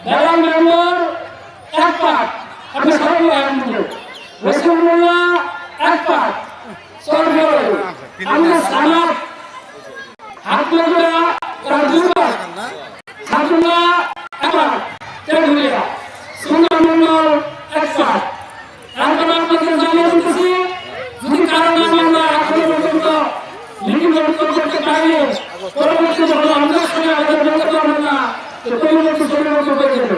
বেড়াল নম্বর এক পাক আপনি সবাই আনন্দ রসুল্লাহ এক পাক তেড়ুলিয়া সুন্দর মন্ডল এক আপনাদের জানিয়ে দিতেছি যদি কারণ আমরা এখনও পর্যন্ত লিখিত উত্তর করতে পারি পরবর্তী যখন আমাদের সঙ্গে আমাদের বলতে পারবেন না তো পরবর্তী সময় মতো হয়ে যাবে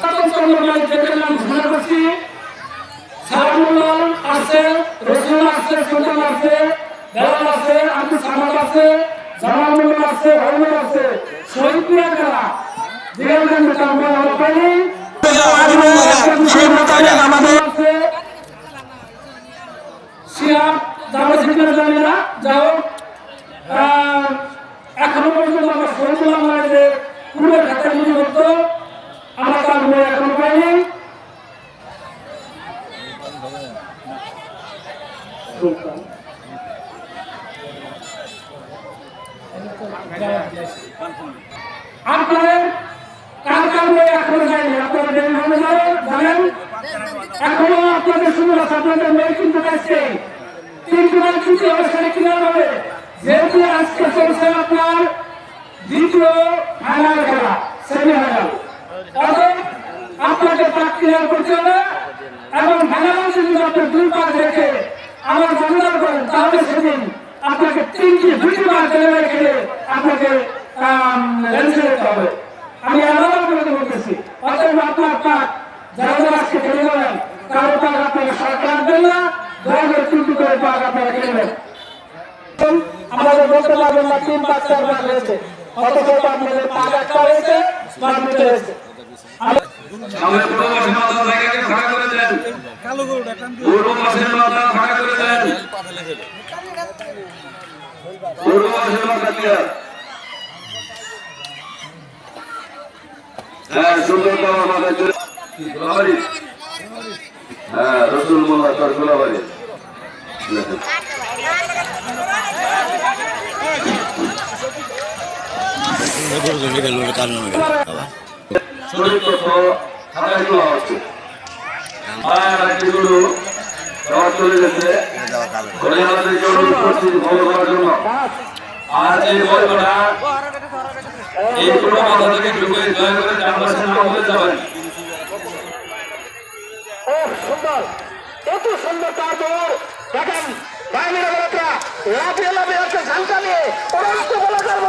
তখন চন্দ্রমাই যেতে নাম ঘোষণা করছি সারামুল্লাহ আছে রসুল আছে সুলতান আছে বেলাল আছে আব্দুল সামাদ আছে জামালুল্লাহ আছে হরমর আছে শহীদ প্রিয়া খেলা দিগলগান বেটা আমরা পাইনি সেই মোতাবেক আমাদের আছে। সিয়াম দাওয়াত হিসেবে জানি না। যাই হোক এখনও পর্যন্ত আমরা শহীদুল আমাদের পূর্বের খাতা নিযুক্ত আমরা তার বই এখনও পাইনি আপনাদের কার কার বই এখনও যায়নি। আপনারা হবে জানেন? এখনও আপনাদের সুবিধা আছে আপনাদের মেয়ে কিন্তু আসছে। কিন্তু অবস্থানে ক্লিয়ার হবে। যেহেতু আজকে চলছে আপনার দ্বিতীয় ফাইনাল খেলা সেমি ফাইনাল অতএব আপনাকে পাক ক্লিয়ার করতে হবে এবং ফাইনাল যদি আপনি দুই পাক রেখে আমার জমিদার করেন, তাহলে সেদিন আপনাকে তিনটি দুটি বার ডেলিভারি খেলে আপনাকে হবে। আমি আলাদা বলতেছি অতএব আপনার পাক যারা যারা আজকে খেলে যাবেন কারও পাক আপনাকে সরকার দেন না দয়া করে তিনটি করে পাক আপনারা আমাদের বলতে পারবেন না তিন পাঁচ চার বার অথচ আপনাদের একটা মাথা জায়গাকে ভাড়া করে দেন। মাথা ভাড়া করে দেন। হ্যাঁ সুন্দর বাবা মাথা চলে হ্যাঁ রসুল মোল্লা তার গোলাবাড়ি আর একটিগুলো সব চলে গেছে। বলে সুন্দর। এত সুন্দর লাফিয়ে হচ্ছে ঝালকা নিয়ে ওরা এই যে